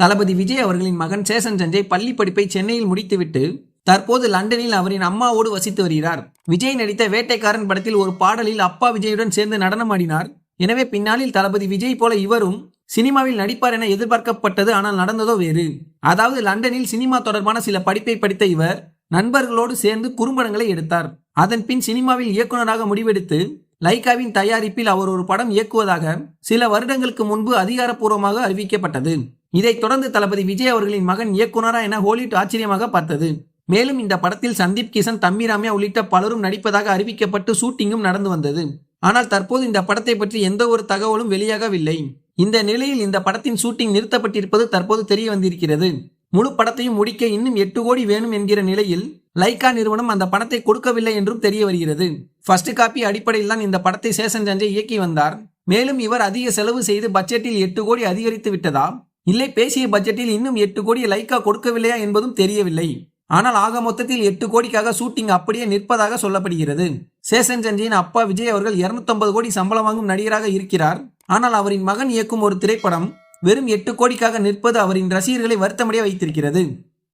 தளபதி விஜய் அவர்களின் மகன் சேசன் சஞ்சய் பள்ளி படிப்பை சென்னையில் முடித்துவிட்டு தற்போது லண்டனில் அவரின் அம்மாவோடு வசித்து வருகிறார். விஜய் நடித்த வேட்டைக்காரன் படத்தில் ஒரு பாடலில் அப்பா விஜயுடன் சேர்ந்து நடனமாடினார் எனவே பின்னாளில் தளபதி விஜய் போல இவரும் சினிமாவில் நடிப்பார் என எதிர்பார்க்கப்பட்டது ஆனால் நடந்ததோ வேறு. அதாவது லண்டனில் சினிமா தொடர்பான சில படிப்பை படித்த இவர் நண்பர்களோடு சேர்ந்து குறும்படங்களை எடுத்தார். அதன் பின் சினிமாவில் இயக்குனராக முடிவெடுத்து லைகாவின் தயாரிப்பில் அவர் ஒரு படம் இயக்குவதாக சில வருடங்களுக்கு முன்பு அதிகாரப்பூர்வமாக அறிவிக்கப்பட்டது. இதைத் தொடர்ந்து தளபதி விஜய் அவர்களின் மகன் இயக்குனரா என ஹோலிவுட் ஆச்சரியமாக பார்த்தது. மேலும் இந்த படத்தில் சந்தீப் கிஷன் தம்பி ராமியா உள்ளிட்ட பலரும் நடிப்பதாக அறிவிக்கப்பட்டு ஷூட்டிங்கும் நடந்து வந்தது. ஆனால் தற்போது இந்த படத்தை பற்றி எந்த ஒரு தகவலும் வெளியாகவில்லை. இந்த நிலையில் இந்த படத்தின் ஷூட்டிங் நிறுத்தப்பட்டிருப்பது தற்போது தெரிய வந்திருக்கிறது. முழு படத்தையும் முடிக்க இன்னும் எட்டு கோடி வேணும் என்கிற நிலையில் லைகா நிறுவனம் அந்த படத்தை கொடுக்கவில்லை என்றும் தெரிய வருகிறது. ஃபர்ஸ்ட் காப்பி அடிப்படையில் தான் இந்த படத்தை சேஷன் சஞ்சய் இயக்கி வந்தார். மேலும் இவர் அதிக செலவு செய்து பட்ஜெட்டில் எட்டு கோடி அதிகரித்து விட்டதா? இல்லை பேசிய பட்ஜெட்டில் இன்னும் எட்டு கோடி லைக்கா கொடுக்கவில்லையா என்பதும் தெரியவில்லை. ஆனால் ஆக மொத்தத்தில் எட்டு கோடிக்காக ஷூட்டிங் அப்படியே நிற்பதாக சொல்லப்படுகிறது. சேஷன் சஞ்சயின் அப்பா விஜய் அவர்கள் 250 கோடி சம்பளம் வாங்கும் நடிகராக இருக்கிறார். ஆனால் அவரின் மகன் இயக்கும் ஒரு திரைப்படம் வெறும் எட்டு கோடிக்காக நிற்பது அவரின் ரசிகர்களை வருத்தமடைய வைத்திருக்கிறது.